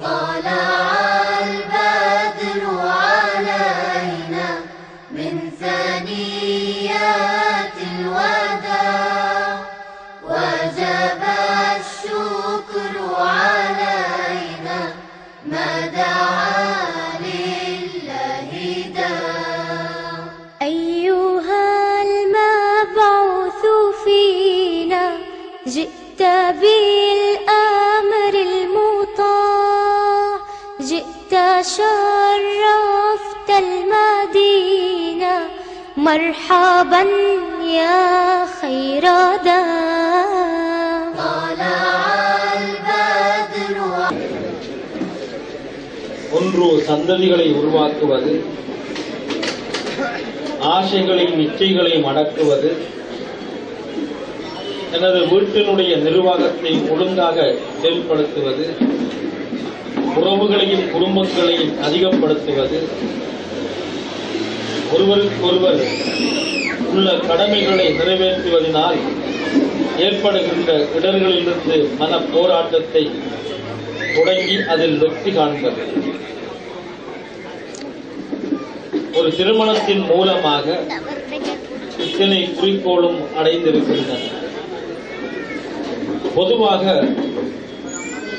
طلع مرحبا يا خير داع طلع البدر ஒன்று சந்ததிகளை உருவாக்குவது ஆசைகளையும் இச்சைகளையும் அடக்குவது எனது வீட்டினுடைய நிர்வாகத்தை ஒழுங்காக செயல்படுத்துவது உறவுகளையும் குடும்பங்களையும் அதிகப்படுத்துவது ஒருவருக்கொருவர் உள்ள கடமைகளை நிறைவேற்றுவதனால் ஏற்படுகின்ற இடர்களிலிருந்து மன போராட்டத்தை தொடங்கி அதில் வெற்றி காண்பது. ஒரு திருமணத்தின் மூலமாக இத்தனை குறிக்கோளும் அடைந்திருக்கின்றன. பொதுவாக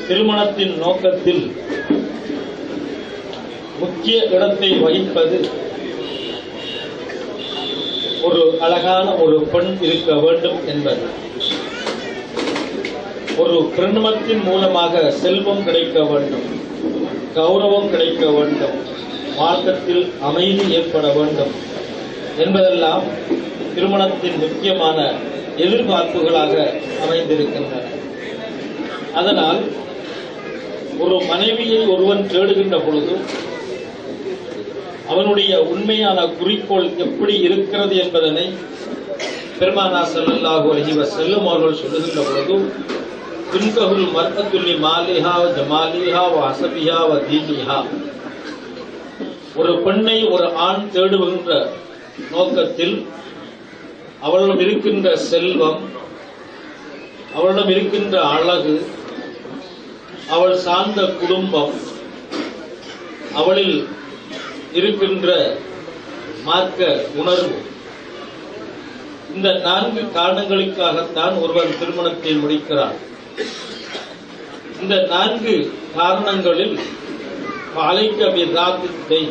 திருமணத்தின் நோக்கத்தில் முக்கிய இடத்தை வகிப்பது ஒரு அழகான ஒரு பெண் இருக்க வேண்டும் என்பது. ஒரு பிரணமத்தின் மூலமாக செல்வம் கிடைக்க வேண்டும் கௌரவம் கிடைக்க வேண்டும் மார்க்கத்தில் அமைதி ஏற்பட வேண்டும் என்பதெல்லாம் திருமணத்தின் முக்கியமான எதிர்பார்ப்புகளாக அமைந்திருக்கின்றன. அதனால் ஒரு மனைவியை ஒருவன் தேடுகின்ற பொழுது அவனுடைய உண்மையான குறிக்கோள் எப்படி இருக்கிறது என்பதனை பெருமானா ஸல்லல்லாஹு அலைஹி செல்லும் அவர்கள் சொல்லுகின்ற பொழுது துன்கஹுல் மர்த்தத்துள்ளி மாலிஹா ஜமாலிஹா வ வ தீனிஹா. ஒரு பெண்ணை ஒரு ஆண் தேடுகின்ற நோக்கத்தில் அவளிடம் இருக்கின்ற செல்வம் அவளிடம் இருக்கின்ற அழகு அவள் சார்ந்த குடும்பம் அவளில் இருக்கின்ற மார்க்க உணர்வு. இந்த நான்கு காரணங்களுக்காகத்தான் ஒருவன் திருமணத்தை முடிக்கிறான். இந்த நான்கு காரணங்களில் அலைக்க ராத்திரை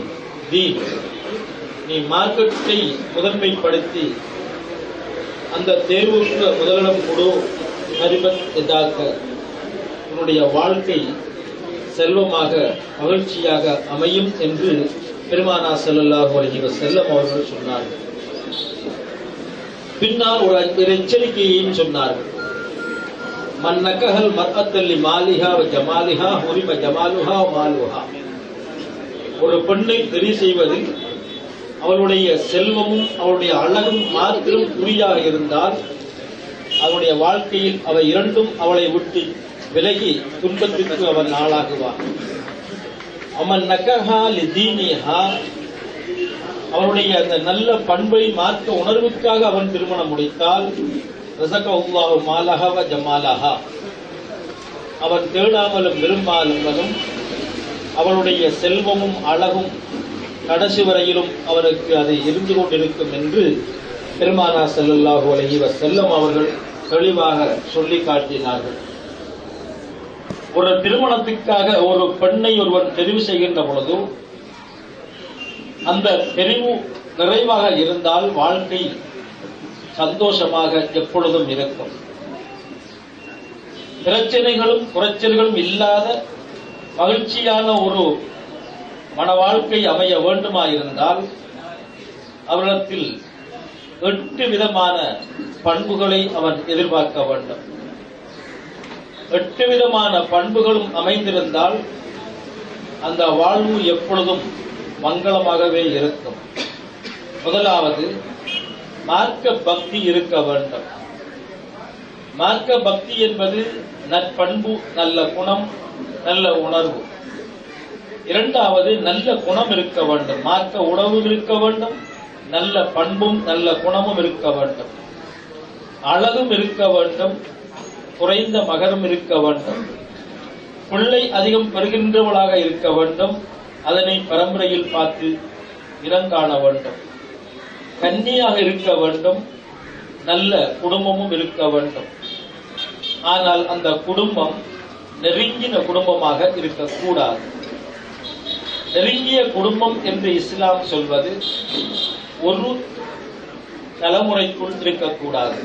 நீ மார்க்கத்தை முதன்மைப்படுத்தி அந்த தேர்வுக்கு முதலிடம் கொடு ஹரிபத் எதாக்க உன்னுடைய வாழ்க்கை செல்வமாக மகிழ்ச்சியாக அமையும் என்று பெருமானா ஸல்லல்லாஹு அலைஹி செல்லம் அவர்கள் சொன்னார்கள். பின்னால் ஒரு ஒரு எச்சரிக்கையையும் சொன்னார்கள். மன்னகல் நக்கஹல் மாலிஹா வ ஜமாலிஹா ஹுரிம ஜமாலுஹா மாலுஹா. ஒரு பெண்ணை தெரிவு செய்வதில் அவளுடைய செல்வமும் அவளுடைய அழகும் மாத்திரம் குறியாக இருந்தால் அவனுடைய வாழ்க்கையில் அவை இரண்டும் அவளை விட்டு விலகி துன்பத்திற்கு அவன் ஆளாகுவான். அவன் நக்கஹா லிதீனிஹா அவனுடைய அந்த நல்ல பண்பை மாற்ற உணர்வுக்காக அவன் திருமணம் முடித்தால் ரசகல்லாஹு மாலஹா வ ஜமாலஹா. அவன் தேடாமலும் விரும்பாமலும் அவளுடைய செல்வமும் அழகும் கடைசி வரையிலும் அவனுக்கு அது இருந்து கொண்டிருக்கும் என்று பெருமானா ஸல்லல்லாஹு அலஹி செல்லம் அவர்கள் தெளிவாக சொல்லி காட்டினார்கள். ஒரு திருமணத்துக்காக ஒரு பெண்ணை ஒருவன் தெரிவு செய்கின்ற பொழுது அந்த தெரிவு நிறைவாக இருந்தால் வாழ்க்கை சந்தோஷமாக எப்பொழுதும் இருக்கும். பிரச்சனைகளும் குறைச்சல்களும் இல்லாத மகிழ்ச்சியான ஒரு மன வாழ்க்கை அமைய வேண்டுமா இருந்தால் அவரிடத்தில் எட்டு விதமான பண்புகளை அவன் எதிர்பார்க்க வேண்டும். எட்டு விதமான பண்புகளும் அமைந்திருந்தால் அந்த வாழ்வு எப்பொழுதும் மங்களமாகவே இருக்கும். முதலாவது மார்க்க பக்தி இருக்க வேண்டும். மார்க்க பக்தி என்பது நற்பண்பு நல்ல குணம் நல்ல உணர்வு. இரண்டாவது நல்ல குணம் இருக்க வேண்டும். மார்க்க உணவு இருக்க வேண்டும். நல்ல பண்பும் நல்ல குணமும் இருக்க வேண்டும். அழகும் இருக்க வேண்டும். குறைந்த மகரம் இருக்க வேண்டும். பிள்ளை அதிகம் பெறுகின்றவளாக இருக்க வேண்டும். அதனை பரம்பரையில் பார்த்து இனங்காண வேண்டும். கன்னியாக இருக்க வேண்டும். நல்ல குடும்பமும் இருக்க வேண்டும். ஆனால் அந்த குடும்பம் நெருங்கின குடும்பமாக இருக்கக்கூடாது. நெருங்கிய குடும்பம் என்று இஸ்லாம் சொல்வது ஒரு தலைமுறைக்குள் இருக்கக்கூடாது.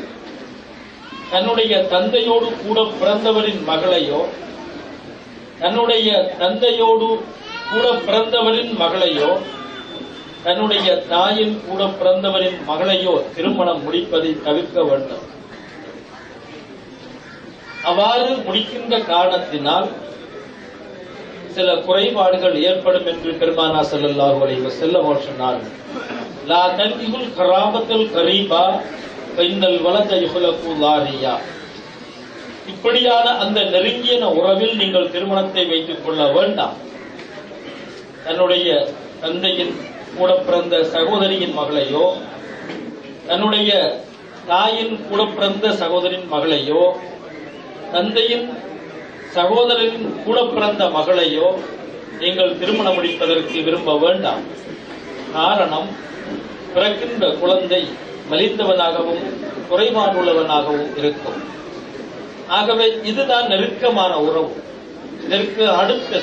தன்னுடைய தந்தையோடு கூட பிறந்தவரின் மகளையோ தன்னுடைய தந்தையோடு கூட பிறந்தவரின் மகளையோ தன்னுடைய தாயின் கூட பிறந்தவரின் மகளையோ திருமணம் முடிப்பதை தவிர்க்க வேண்டும். அவ்வாறு முடிக்கின்ற காரணத்தினால் சில குறைபாடுகள் ஏற்படும் என்று பெருமானா ஸல்லல்லாஹு அலைஹி வஸல்லம் சொன்னார்கள். லா தன்கிகுல் கராபத்தில் கரீபா பெண்கள் வளத்தை யுஹலகு லாரியா. இப்படியான அந்த நெருங்கிய உறவில் நீங்கள் திருமணத்தை வைத்துக் கொள்ள வேண்டாம். தன்னுடைய தந்தையின் கூட பிறந்த சகோதரியின் மகளையோ தன்னுடைய தாயின் கூட பிறந்த சகோதரின் மகளையோ தந்தையின் சகோதரரின் கூட பிறந்த மகளையோ நீங்கள் திருமணம் முடிப்பதற்கு விரும்ப வேண்டாம். காரணம் பிறக்கின்ற குழந்தை மலிந்தவனாகவும் குறைபாடுள்ளவனாகவும் இருக்கும். ஆகவே இதுதான் நெருக்கமான உறவு. இதற்கு அடுத்த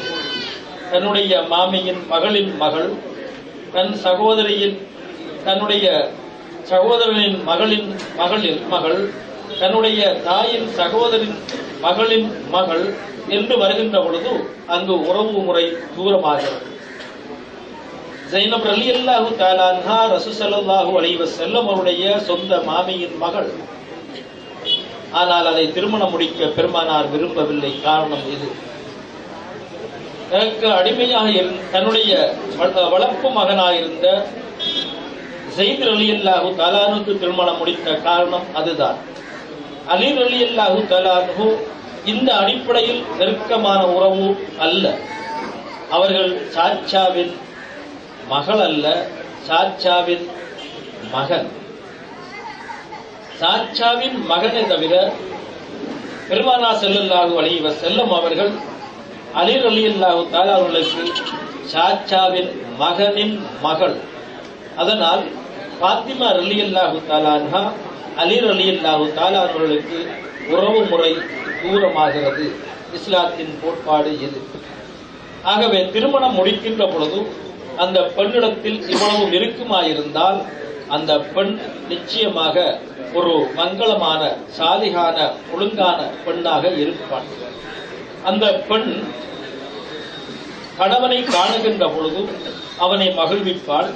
தன்னுடைய மாமியின் மகளின் மகள் தன் சகோதரியின் தன்னுடைய சகோதரனின் மகளின் மகளின் மகள் தன்னுடைய தாயின் சகோதரின் மகளின் மகள் என்று வருகின்ற பொழுது அங்கு உறவு முறை தூரமாகிறது. ஜைனப் அலி அல்லாஹு தாலான்ஹா ரசூசல்லாஹு அலைவ வஸல்லம் அவருடைய சொந்த மாமியின் மகள். ஆனால் அதை திருமணம் முடிக்க பெருமானார் விரும்பவில்லை. காரணம் இது. தனக்கு அடிமையாக தன்னுடைய வளர்ப்பு மகனாக இருந்த ஜெயித் அலி அல்லாஹு தலானுக்கு திருமணம் முடித்த காரணம் அதுதான். அலி அலி அல்லாஹு தலானு இந்த அடிப்படையில் நெருக்கமான உறவு அல்ல. அவர்கள் சாச்சாவின் மகள் அல்ல சாச்சாவின் மகன். சாச்சாவின் மகனை தவிர பெருமானா செல்லல்லாஹு அலைஹி செல்லும் அவர்கள் அலி அல்லாஹு அவர்களுக்கு சாச்சாவின் மகனின் மகள். அதனால் பாத்திமா ரலியல்லாஹு தாலான்ஹா அன்ஹா அலி அல்லாஹு தாலா அவர்களுக்கு உறவு முறை தூரமாகிறது. இஸ்லாத்தின் கோட்பாடு இது ஆகவே திருமணம் முடிக்கின்ற பொழுது அந்த பெண்ணிடத்தில் இவ்வளவு நெருக்கமாயிருந்தால் அந்த பெண் நிச்சயமாக ஒரு மங்களமான சாலிகான ஒழுங்கான பெண்ணாக இருப்பாள். அந்த பெண் கணவனை காணுகின்ற பொழுது அவனை மகிழ்விப்பாள்.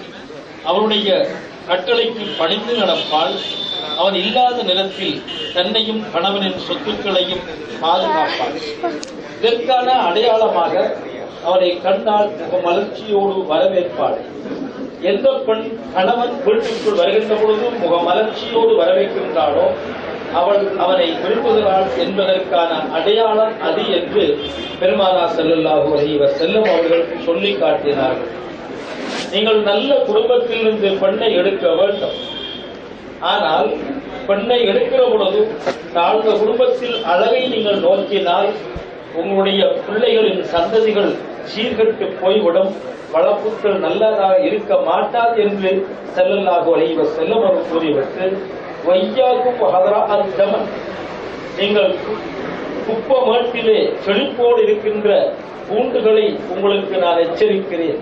அவருடைய கட்டளைக்கு பணிந்து நடப்பாள். அவன் இல்லாத நிலத்தில் தன்னையும் கணவனின் சொத்துக்களையும் பாதுகாப்பாள். இதற்கான அடையாளமாக அவனை கண்டால் முக மலர்ச்சியோடு வரவேற்பாள். எந்த பெண் கணவன் வீட்டுக்குள் வருகின்ற பொழுது முக மலர்ச்சியோடு வரவேற்கின்றாளோ அவள் அவனை விரும்புகிறாள் என்பதற்கான அடையாளம் அது என்று பெருமானா செல்லல்லாஹு இவர் செல்லும் அவர்கள் சொல்லி காட்டினார்கள். நீங்கள் நல்ல குடும்பத்தில் இருந்து பெண்ணை எடுக்க வேண்டும். ஆனால் பெண்ணை எடுக்கிற பொழுது தாழ்ந்த குடும்பத்தில் அழகை நீங்கள் நோக்கினால் உங்களுடைய பிள்ளைகளின் சந்ததிகள் சீர்கெட்டு போய்விடும் வளப்புக்கள் நல்லதாக இருக்க மாட்டாது என்று செல்லல்லாக அலைவ செல்லும் அவர் கூறிவிட்டு வையாக்கும் ஹதரா அத்தமன் நீங்கள் குப்பமேட்டிலே செழிப்போடு இருக்கின்ற பூண்டுகளை உங்களுக்கு நான் எச்சரிக்கிறேன்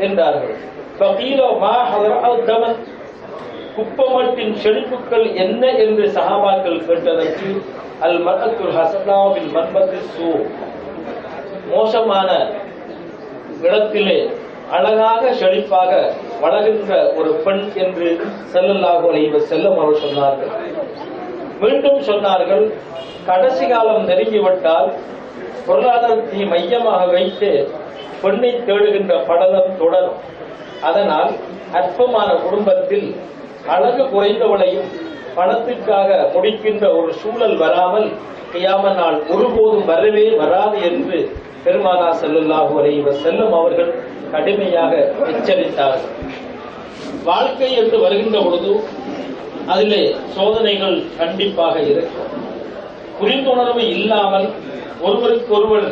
என்றார்கள். ஃபகீல மா ஹதரா அத்தமன் குப்பமட்டின் செழிப்புக்கள் என்ன என்று சகாபாக்கள் கேட்டதற்கு அல் மரத்துல் ஹசனாவின் மன்பத்தில் சூ. மோசமான இடத்திலே அழகாக செழிப்பாக வளர்கின்ற ஒரு பெண் என்று செல்லல்லாஹு இவர் செல்லும் அவர் சொன்னார்கள். மீண்டும் சொன்னார்கள் கடைசி காலம் நெருங்கிவிட்டால் பொருளாதாரத்தை மையமாக வைத்து பெண்ணை தேடுகின்ற படலம் தொடரும். அதனால் அற்பமான குடும்பத்தில் அழகு குறைந்தவளையும் பணத்திற்காக முடிக்கின்ற ஒரு சூழல் வராமல் கியாம நாள் ஒருபோதும் வரவே வராது என்று பெருமானா செல்லுல்லாஹு அலைவ செல்லும் அவர்கள் கடுமையாக எச்சரித்தார்கள் வாழ்க்கை என்று வருகின்ற பொழுது அதிலே சோதனைகள் கண்டிப்பாக இருக்கும். புரிந்துணர்வு இல்லாமல் ஒருவருக்கொருவர்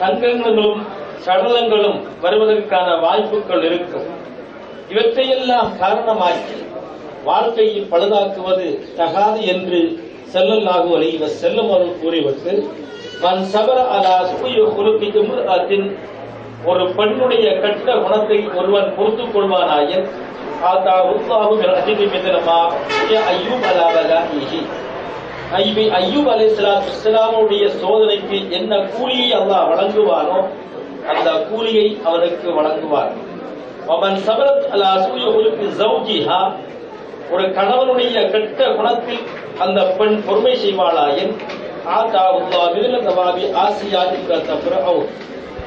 சங்கங்களும் சடலங்களும் வருவதற்கான வாய்ப்புகள் இருக்கும். இவற்றையெல்லாம் காரணமாக்கி வாழ்க்கையை பழுதாக்குவது தகாது என்று செல்லல்லாகு அலைவ செல்லும் அவர்கள் கூறிவிட்டு மன் சபர அலா சுய குலுப்பிக்கு முருகத்தின் ஒரு பெண்ணுடைய கட்ட குணத்தை ஒருவன் பொறுத்துக் கொள்வானாயின் ஆதா உத்தாவுகள் அதிக மிதனமா ஐயூப் அலாவலா ஐபி ஐயூப் அலை இஸ்லாமுடைய சோதனைக்கு என்ன கூலியை அல்லாஹ் வழங்குவானோ அந்த கூலியை அவனுக்கு வழங்குவார் அவன் சபரத் அலா சூயகுலுக்கு ஜவுஜிஹா ஒரு கணவனுடைய கெட்ட குணத்தில் அந்த பெண் பொறுமை செய்வாளாயின் ஆதா உல்லா மிதில தவாபி ஆசியா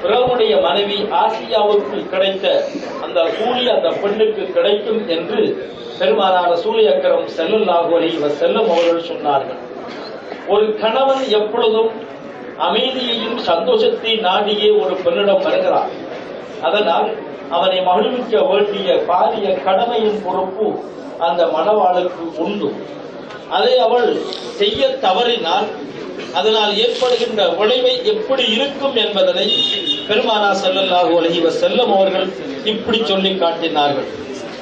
பிறவுடைய மனைவி ஆசியாவுக்கு கிடைத்த அந்த கூலி அந்த பெண்ணுக்கு கிடைக்கும் என்று பெருமானான சூரியக்கரம் செல்லல்லாஹு அலைஹி செல்லும் அவர்கள் சொன்னார்கள். ஒரு கணவன் எப்பொழுதும் அமைதியையும் சந்தோஷத்தை நாடியே ஒரு பெண்ணிடம் வருகிறார். அதனால் அவனை மகிழ்விக்க வேண்டிய பாரிய கடமையின் பொறுப்பு அந்த மணவாளுக்கு உண்டு. அதை அவள் செய்ய தவறினால் அதனால் ஏற்படுகின்ற விளைவை எப்படி இருக்கும் என்பதனை பெருமானா ஸல்லல்லாஹு அலைஹி செல்லும் அவர்கள் இப்படி சொல்லி காட்டினார்கள்.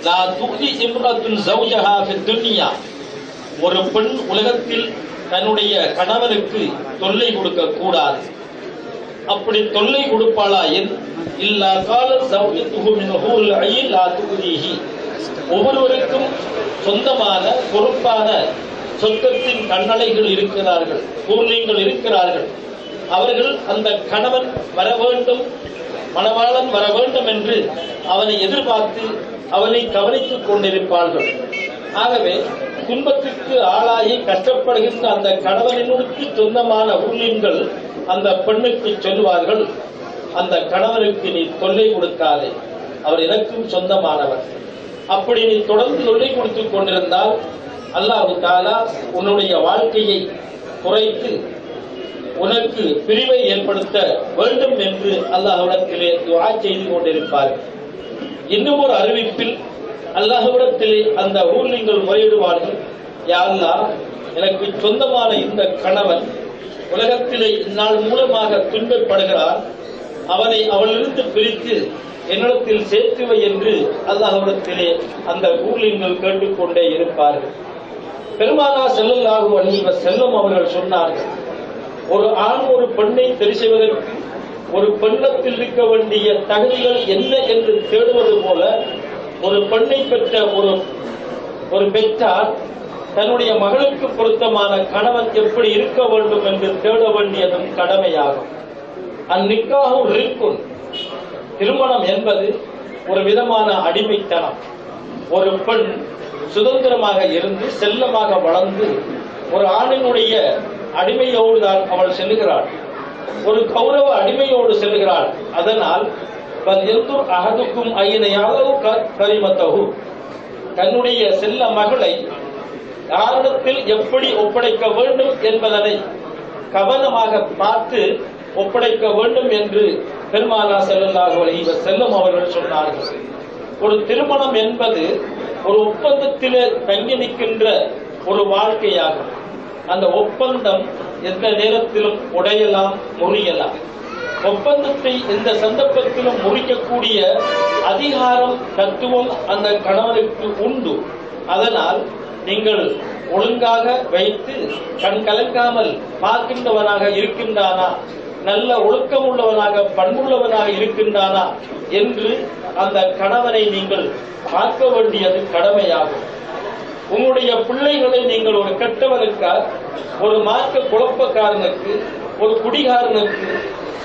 லா துக்தி ஒரு பெண் உலகத்தில் தன்னுடைய கணவனுக்கு தொல்லை கொடுக்க கூடாது. அப்படி தொல்லை கொடுப்பாளாயின் இல்லா கால சௌஜத்துஹு ஒவ்வொருவருக்கும் சொந்தமான பொறுப்பான சொர்க்கத்தின் கண்ணலைகள் இருக்கிறார்கள் பூர்ணியங்கள் இருக்கிறார்கள். அவர்கள் அந்த கணவன் வர வேண்டும் மணவாளன் வர வேண்டும் என்று அவனை எதிர்பார்த்து அவனை கவனித்துக் கொண்டிருப்பார்கள். ஆகவே துன்பத்திற்கு ஆளாகி கஷ்டப்படுகின்ற அந்த கணவனினுக்கு சொந்தமான ஊழியங்கள் அந்த பெண்ணுக்கு சொல்வார்கள் அந்த கணவனுக்கு நீ தொல்லை கொடுக்காதே அவர் எனக்கும் சொந்தமானவர். அப்படி நீ தொடர்ந்து தொல்லை கொடுத்துக் கொண்டிருந்தால் அல்லாஹு தாலா உன்னுடைய வாழ்க்கையை குறைத்து உனக்கு பிரிவை ஏற்படுத்த வேண்டும் என்று அல்லாஹ்விடத்திலே துவா செய்து கொண்டிருப்பார். இன்னும் ஒரு அறிவிப்பில் அல்லாஹ்விடத்திலே அந்த ஊர்லிங்கள் முறையிடுவார்கள். யாருலா எனக்கு சொந்தமான இந்த கணவன் உலகத்திலே இந்நாள் மூலமாக துன்பப்படுகிறார் அவனை அவளிருந்து பிரித்து என்னிடத்தில் சேர்த்துவை என்று அல்லாஹ்விடத்திலே அந்த ஊர்லிங்கள் கேட்டுக்கொண்டே இருப்பார்கள். பெருமானா செல்லல்லாஹு அழிவ செல்லும் அவர்கள் சொன்னார்கள் ஒரு ஆண் ஒரு பெண்ணை தெரி செய்வதற்கு ஒரு பெண்ணத்தில் இருக்க வேண்டிய தகுதிகள் என்ன என்று தேடுவது போல ஒரு பெண்ணை பெற்ற ஒரு ஒரு பெற்றார் தன்னுடைய மகளுக்கு பொருத்தமான கணவன் எப்படி இருக்க வேண்டும் என்று தேட வேண்டியதும் கடமையாகும். அந்நிக்காகவும் இருக்கும். திருமணம் என்பது ஒரு விதமான அடிமைத்தனம். ஒரு பெண் சுதந்திரமாக இருந்து செல்லமாக வளர்ந்து ஒரு ஆணினுடைய அடிமையோடு தான் அவள் செல்லுகிறாள். ஒரு கௌரவ அடிமையோடு செல்லுகிறாள். அதனால் எந்தூர் அகதுக்கும் ஐயனையாளவு கரிமத்தகு. தன்னுடைய செல்ல மகளை யாரிடத்தில் எப்படி ஒப்படைக்க வேண்டும் என்பதனை கவனமாக பார்த்து ஒப்படைக்க வேண்டும் என்று பெருமானா செல்லல்லாஹு செல்லும் அவர்கள் சொன்னார்கள். ஒரு திருமணம் என்பது ஒரு ஒப்பந்தத்தில் தங்கி நிற்கின்ற ஒரு வாழ்க்கையாகும் அந்த ஒப்பந்தம் எந்த நேரத்திலும் உடையலாம் முறியலாம். ஒப்பந்தத்தை எந்த சந்தர்ப்பத்திலும் முறிக்கக்கூடிய அதிகாரம் தத்துவம் அந்த கணவனுக்கு உண்டு. அதனால் நீங்கள் ஒழுங்காக வைத்து கண் கலக்காமல் பார்க்கின்றவனாக இருக்கின்றானா? நல்ல ஒழுக்கம் உள்ளவனாக பண்புள்ளவனாக இருக்கின்றானா என்று அந்த கணவனை நீங்கள் பார்க்க வேண்டியது கடமையாகும். உங்களுடைய பிள்ளைகளை நீங்கள் ஒரு கெட்டவனுக்கா ஒரு மார்க்க குழப்பக்காரனுக்கு ஒரு குடிகாரனுக்கு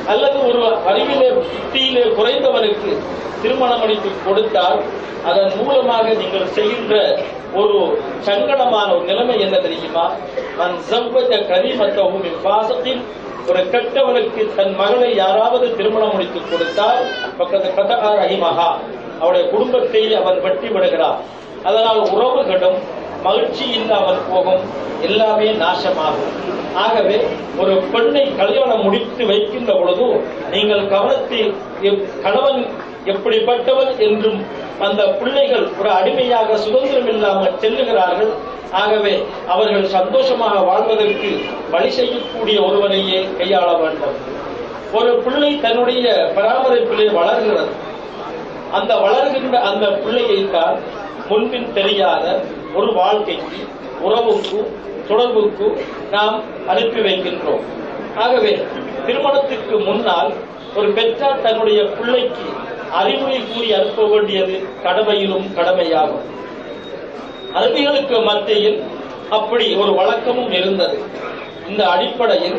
அல்லது ஒரு அறிவிலே புத்தியிலே குறைந்தவனுக்கு திருமணம் அடித்து கொடுத்தால் அதன் மூலமாக நீங்கள் செய்கின்ற ஒரு சங்கடமான ஒரு நிலைமை என்ன தெரியுமா? நான் செவ்வத கரிமத்தவும் பாசத்தில் ஒரு கெட்டவனுக்கு தன் மகளை யாராவது திருமணம் முடித்து கொடுத்தால் பக்கத்து கதகா ரஹிமஹா. அவருடைய குடும்பத்தை அவன் வெட்டி விடுகிறார். அதனால் உறவுகளும் மகிழ்ச்சி இல்லாமல் போகும். எல்லாமே நாசமாகும். ஆகவே ஒரு பெண்ணை கல்யாணம் முடித்து வைக்கின்ற பொழுது நீங்கள் கவனத்தில் எப்- கணவன் எப்படிப்பட்டவன் என்றும் அந்த பிள்ளைகள் ஒரு அடிமையாக சுதந்திரம் இல்லாமல் செல்லுகிறார்கள். ஆகவே அவர்கள் சந்தோஷமாக வாழ்வதற்கு வழி செய்யக்கூடிய ஒருவனையே கையாள வேண்டும். ஒரு பிள்ளை தன்னுடைய பராமரிப்பிலே வளர்கிறது. அந்த வளர்கின்ற அந்த பிள்ளையை தான் முன்பின் தெரியாத ஒரு வாழ்க்கைக்கு உறவுக்கு தொடர்புக்கு நாம் அனுப்பி வைக்கின்றோம். ஆகவே திருமணத்திற்கு முன்னால் ஒரு பெற்றார் தன்னுடைய பிள்ளைக்கு அறிவுரை கூறி அனுப்ப வேண்டியது கடமையிலும் கடமையாகும். அறிவிகளுக்கு மத்தியில் அப்படி ஒரு வழக்கமும் இருந்தது. இந்த அடிப்படையில்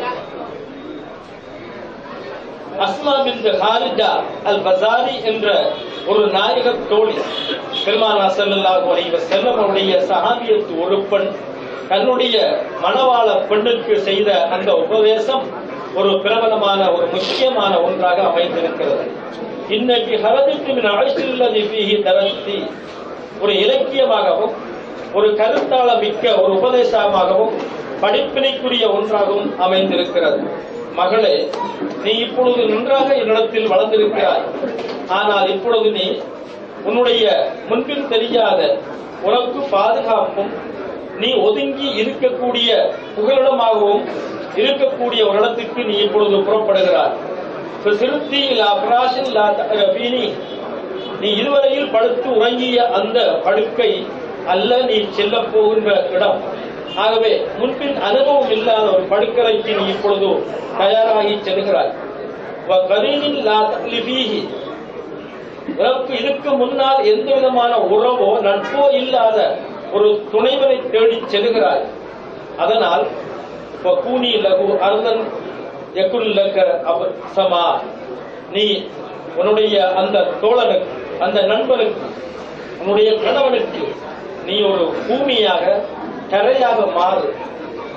அஸ்மா பின் ஹாரிஜா அல் பசாரி என்ற ஒரு நாயக தோழி. பெருமானா ஸல்லல்லாஹு அலைஹி வஸல்லம் சகாபியத்து ஒரு பெண். தன்னுடைய மணவாள பெண்ணுக்கு செய்த அந்த உபதேசம் ஒரு பிரபலமான ஒரு முக்கியமான ஒன்றாக அமைந்திருக்கிறது. இன்னைக்கு ஹரஜத்து மின் பீகி தரத்தி ஒரு இலக்கியமாகவும் ஒரு கருத்தாள மிக்க ஒரு உபதேசமாகவும் படிப்பினைக்குரிய ஒன்றாகவும் அமைந்திருக்கிறது. மகளே நீ இப்பொழுது நன்றாக என்னிடத்தில் வளர்ந்திருக்கிறாய். ஆனால் இப்பொழுது நீ உன்னுடைய முன்பின் தெரியாத உனக்கு பாதுகாப்பும் நீ ஒதுங்கி இருக்கக்கூடிய புகலிடமாகவும் இருக்கக்கூடிய ஒரு இடத்துக்கு நீ இப்பொழுது புறப்படுகிறார் சிறுத்தி லா லா நீ இதுவரையில் படுத்து உறங்கிய அந்த படுக்கை அல்ல நீ செல்ல போகின்ற இடம். ஆகவே முன்பின் அனுபவம் இல்லாத ஒரு படுக்கலைக்கு நீ இப்பொழுது தயாராகி செல்கிறாய். இதுக்கு முன்னால் எந்த விதமான உறவோ நட்போ இல்லாத ஒரு துணைவனை தேடி செல்கிறாய். அதனால் கூனி லகு அருந்தன் எக்குல்லக்க அவ சமா. நீ உன்னுடைய அந்த தோழனுக்கு அந்த நண்பனுக்கு உன்னுடைய கணவனுக்கு நீ ஒரு பூமியாக கரையாக மாறு.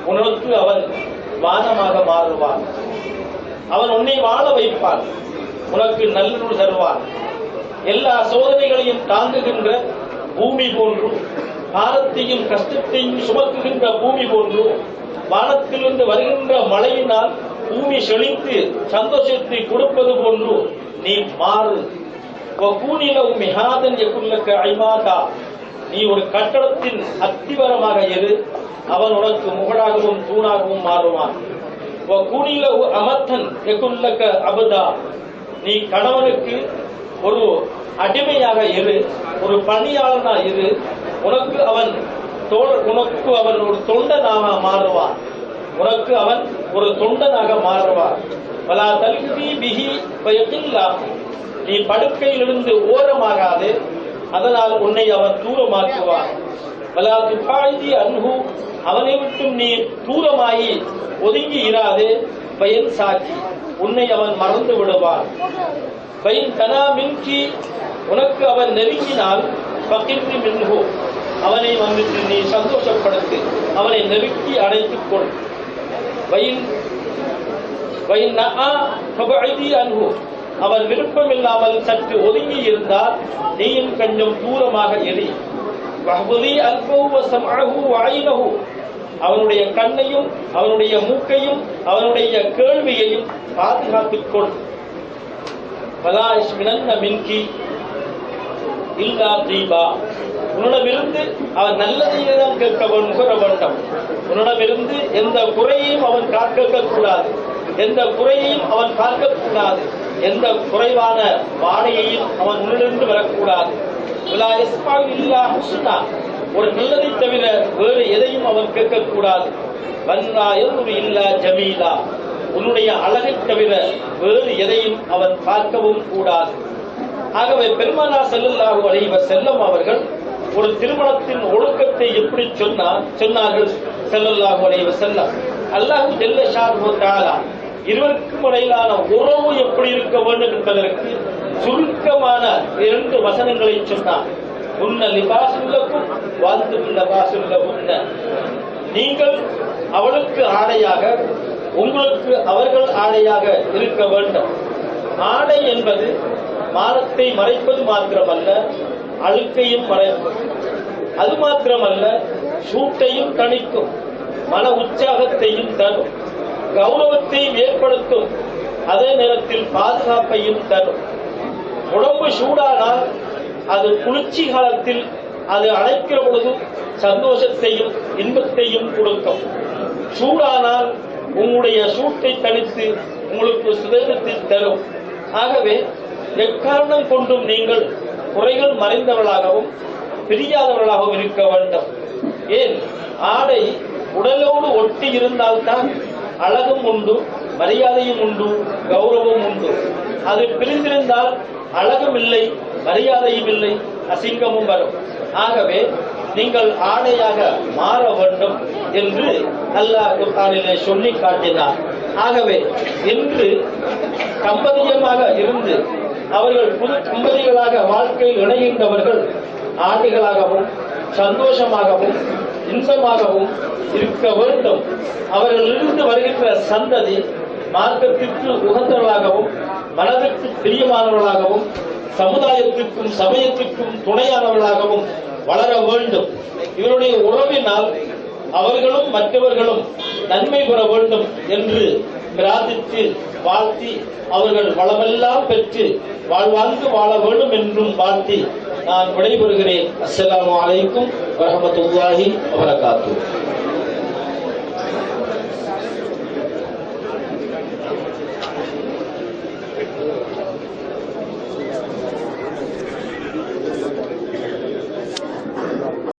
உனக்கு அவன் வானமாக மாறுவான். அவன் உன்னை வாழ வைப்பான். உனக்கு நல்லுள் தருவான். எல்லா சோதனைகளையும் தாங்குகின்ற பூமி போன்று பாரத்தையும் கஷ்டத்தையும் சுமக்குகின்ற பூமி போன்று வானத்திலிருந்து வருகின்ற மழையினால் பூமி செழித்து சந்தோஷத்தை கொடுப்பது போன்று நீ மாறு. கூனிலவு மிகாதன் எக்குள்ளக்க ஐமாதா. நீ ஒரு கட்டடத்தின் அத்திவரமாக இரு அவன் உனக்கு முகடாகவும் தூணாகவும் மாறுவான். கூனிலவு அமர்த்தன் எக்குள்ளக்க அபதா. நீ கணவனுக்கு ஒரு அடிமையாக இரு ஒரு பணியாளனா இரு. உனக்கு அவன் தோல் உனக்கு அவன் ஒரு தொண்டனாக மாறுவான். உனக்கு அவன் ஒரு தொண்டனாக மாறுவான். பலா தல்கி பிஹி நீ படுக்கையிலிருந்து ஓரமாகாது. அதனால் உன்னை அவன் தூரமாக்குவார். பலா பாழ்தி அன்பு அவனை விட்டும் நீ தூரமாகி ஒதுங்கி இராது பயன் சாட்சி உன்னை அவன் மறந்து விடுவான். பயன் கனா மின்கி உனக்கு அவன் நெருங்கினால் பகிர்ந்து மின்ஹோ அவனை வந்துட்டு நீ சந்தோஷப்படுத்து அவனை நெருக்கி அடைத்துக் கொள். வயின் வயின் அன்பு அவர் அவன் விருப்பமில்லாமல் சற்று ஒதுங்கி இருந்தால் நீயும் கொஞ்சம் தூரமாக எரி அவனுடைய கண்ணையும் அவனுடைய மூக்கையும் அவனுடைய கேள்வியையும் பாதுகாத்துக் கொள். பலா மின்கி இல்லா தீபா. உன்னிடமிருந்து அவன் நல்லதையே தான் கேட்க முகர வேண்டும். உன்னிடமிருந்து எந்த குறையையும் அவன் காக்க கூடாது. எந்த குறையையும் அவன் பார்க்க கூடாது. எந்த குறைவான வாடையையும் அவன் உன்னிலிருந்து வரக்கூடாது. இல்லா ஒரு நல்லதை தவிர வேறு எதையும் அவன் கேட்கக்கூடாது. வல்லா எதுவும் இல்லா ஜமீலா. உன்னுடைய அழகை தவிர வேறு எதையும் அவன் பார்க்கவும் கூடாது. ஆகவே பெருமானா செல்லல்லாஹு அலைவர் செல்லம் அவர்கள் ஒரு திருமணத்தின் ஒழுக்கத்தை எப்படி சொன்னார் சொன்னார்கள் செல்லல்லாஹு அலைஹி வஸல்லம். அல்லாஹ் ஜல்ல ஒரு காலா இருவருக்கும் இடையிலான உறவு எப்படி இருக்க வேண்டும் என்பதற்கு சுருக்கமான இரண்டு வசனங்களை சொன்னார். உன்ன லிபாசுல்லக்கும் வாழ்ந்து லிபாசுல்ல உன்ன நீங்கள் அவளுக்கு ஆடையாக உங்களுக்கு அவர்கள் ஆடையாக இருக்க வேண்டும். ஆடை என்பது மானத்தை மறைப்பது மாத்திரமல்ல அழுக்கையும் மறைப்பது அது மாத்திரமல்ல சூட்டையும் தணிக்கும் மன உற்சாகத்தையும் தரும். கௌரவத்தையும் ஏற்படுத்தும். அதே நேரத்தில் பாதுகாப்பையும் தரும். உடம்பு சூடானால் அது குளிர்ச்சி காலத்தில் அது அழைக்கிற பொழுது சந்தோஷத்தையும் இன்பத்தையும் கொடுக்கும். சூடானால் உங்களுடைய சூட்டை தணித்து உங்களுக்கு சுதந்திரத்தை தரும். ஆகவே எக்காரணம் கொண்டும் நீங்கள் குறைகள் மறைந்தவர்களாகவும் பிரியாதவர்களாகவும் இருக்க வேண்டும். ஏன்? ஆடை உடலோடு ஒட்டி இருந்தால்தான் அழகும் உண்டு மரியாதையும் உண்டு கௌரவம் உண்டு. அது பிரிந்திருந்தால் அழகும் இல்லை மரியாதையும் இல்லை அசிங்கமும் வரும். ஆகவே நீங்கள் ஆடையாக மாற வேண்டும் என்று அல்லாஹ் குர்ஆனிலே சொல்லி காட்டினார். ஆகவே இன்று தம்பதியமாக இருந்து அவர்கள் புது தம்பதிகளாக வாழ்க்கையில் இணைகின்றவர்கள் ஆடைகளாகவும் சந்தோஷமாகவும் இன்பமாகவும் இருக்க வேண்டும். அவர்களிலிருந்து வருகின்ற சந்ததி மார்க்கத்திற்கு உகந்தவர்களாகவும் மனதிற்கு பிரியமானவர்களாகவும் சமுதாயத்திற்கும் சமயத்திற்கும் துணையானவர்களாகவும் வளர வேண்டும். இவருடைய உறவினால் அவர்களும் மற்றவர்களும் நன்மை பெற வேண்டும் என்று பிரார்த்தித்து வாழ்த்தி அவர்கள் வளமெல்லாம் பெற்று வாழ்வாழ்ந்து வாழ வேண்டும் என்றும் வாழ்த்தி நான் விடைபெறுகிறேன். அஸ்ஸலாமு அலைக்கும் அவரை காத்து